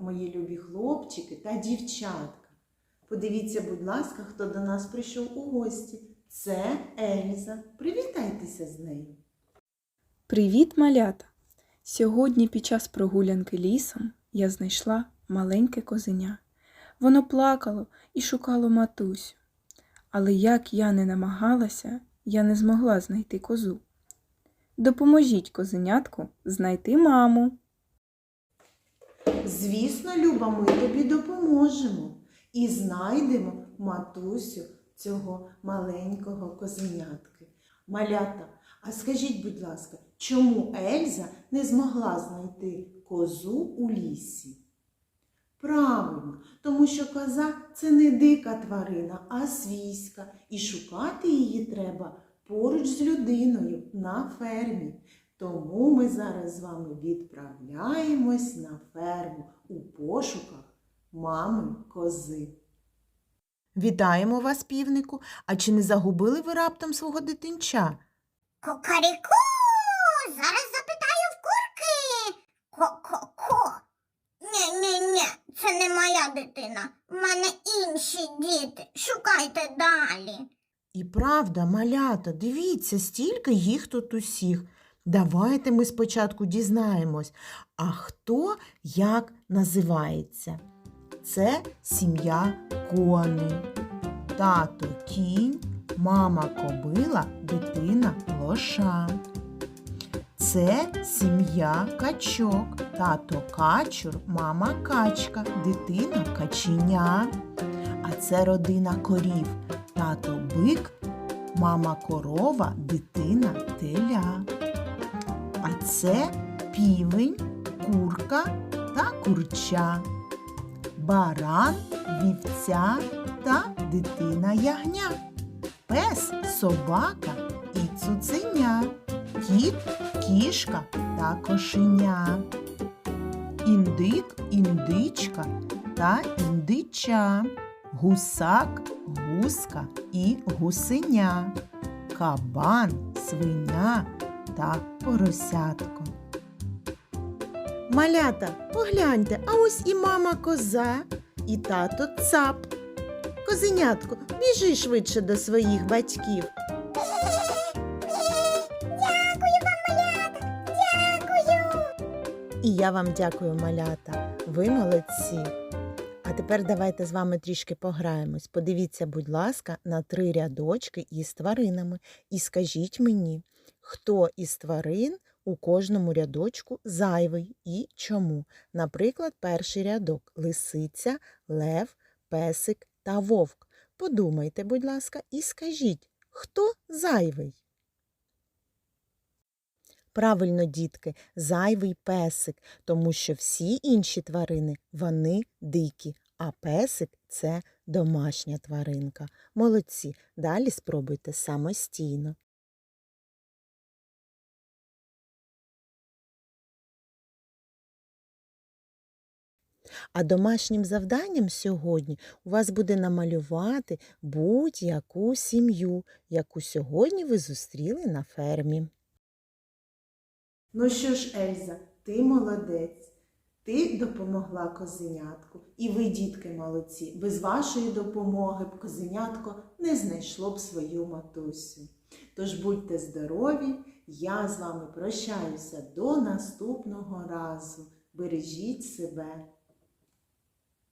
мої любі хлопчики та дівчатка. Подивіться, будь ласка, хто до нас прийшов у гості. Це Ельза. Привітайтеся з нею. Привіт, малята! Сьогодні під час прогулянки лісом я знайшла маленьке козеня. Воно плакало і шукало матусю. Але як я не намагалася, я не змогла знайти козу. Допоможіть козенятку знайти маму. Звісно, Люба, ми тобі допоможемо і знайдемо матусю цього маленького козенятки. Малята, а скажіть, будь ласка, чому Ельза не змогла знайти козу у лісі? Правильно, тому що коза це не дика тварина, а свійська, і шукати її треба поруч з людиною на фермі. Тому ми зараз з вами відправляємось на ферму у пошуках мами кози. Вітаємо вас, півнику. А чи не загубили ви раптом свого дитинча? Кукаріку! Зараз запитаю в курки. Ко-ко-ко. Ні-ні-ні, це не моя дитина. В мене інші діти. Шукайте далі. І правда, малята, дивіться, стільки їх тут усіх. Давайте ми спочатку дізнаємось, а хто як називається. Це сім'я коней. Тато кінь, мама кобила, дитина лоша. Це сім'я качок. Тато качур, мама качка, дитина каченя. А це родина корів. Тато бик, мама корова, дитина теля. А це півень, курка та курча, баран, вівця та дитина ягня, пес, собака і цуценя, кіт, кішка та кошеня, індик, індичка та індича, гусак, гуска і гусеня, кабан, свиня та поросятко. Малята, погляньте, а ось і мама коза, і тато цап. Козенятко, біжи швидше до своїх батьків. Дякую вам, малята. Дякую. І я вам дякую, малята. Ви молодці. А тепер давайте з вами трішки пограємось. Подивіться, будь ласка, на три рядочки із тваринами і скажіть мені, хто із тварин у кожному рядочку зайвий і чому. Наприклад, перший рядок лисиця, лев, песик та вовк. Подумайте, будь ласка, і скажіть, хто зайвий? Правильно, дітки, зайвий песик, тому що всі інші тварини вони дикі, а песик це домашня тваринка. Молодці, далі спробуйте самостійно. А домашнім завданням сьогодні у вас буде намалювати будь-яку сім'ю, яку сьогодні ви зустріли на фермі. Ну що ж, Ельза, ти молодець. Ти допомогла козенятку. І ви, дітки, молодці. Без вашої допомоги б козенятко не знайшло б свою матусю. Тож будьте здорові, я з вами прощаюся до наступного разу. Бережіть себе.